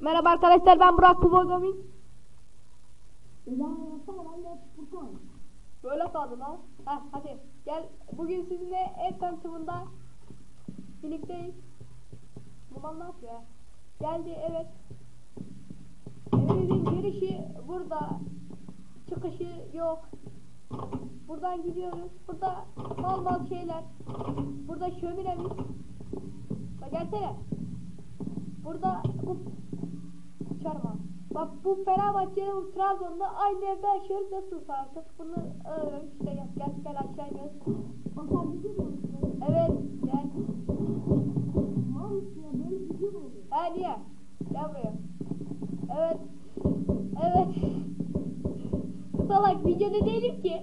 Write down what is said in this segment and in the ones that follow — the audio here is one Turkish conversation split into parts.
Merhaba arkadaşlar ben Burak Kubogamin. Böyle kaldı lan. Heh, hadi gel bugün sizinle ev tanıtımında birlikteyiz. Babam ne yapıyor ya? Geldi evet. Evimizin girişi burada. Çıkışı yok. Buradan gidiyoruz. Burada bal bal şeyler. Burada şöminemiz. Bak gelsene. Burada bu çarma. Bak bu Fenerbahçe'nin bu Trabzon'da aynı evde yaşıyoruz nasıl artık bunu ıı, işte gel gel gel aşağı iniyoruz. Evet gel. Ha niye? Gel buraya. Evet. Evet. Salak videoda değilim ki.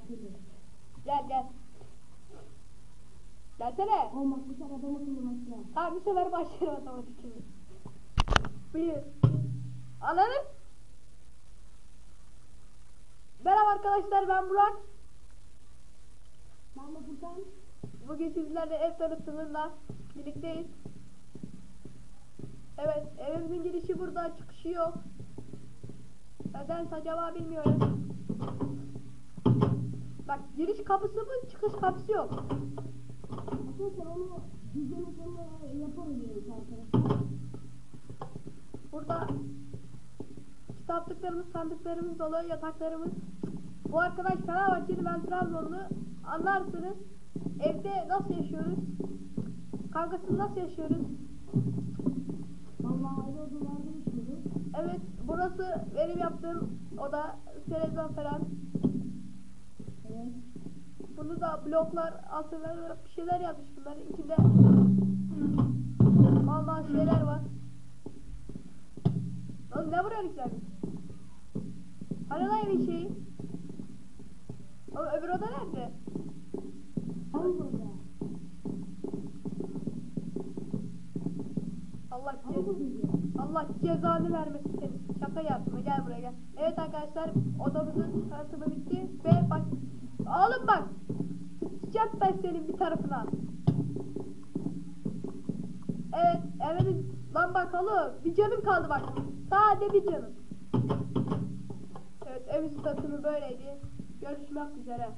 Gel gel. Gelsene. Tamam bir sefer başlayalım matematik şimdi. Bir. Anladın? Merhaba arkadaşlar ben Burak. Bugün sizlerle ev tanıtımında birlikteyiz. Evet evimizin girişi burada çıkışı yok. Neden acaba bilmiyorum. Bak giriş kapısı mı çıkış kapısı yok. Burada kitaplıklarımız, sandıklarımız dolu, yataklarımız. Bu arkadaş Fenerbahçeli, ben Trabzonlu. Anlarsınız. Evde nasıl yaşıyoruz? Kavgasız nasıl yaşıyoruz? Evet, burası benim yaptığım oda, televizyon falan. Bunu da bloklar, altına bir şeyler yazmış bunların içinde. Vallahi şeyler var. Oğlum ne vuruyorsun sen? Hani lan şeyi? Oğlum öbür oda nerede? Allah ce Allah cezanı vermesin seni. Şaka yaptım. Gel buraya gel. Evet arkadaşlar odamızın tanıtımı bitti ve bak Oğlum bak. Ben senin bir tarafına. Evet, evet. Lan bak oğlum. Bir canım kaldı bak. Sade bir canım. Evet, evimizin tanıtımı böyleydi. Görüşmek üzere.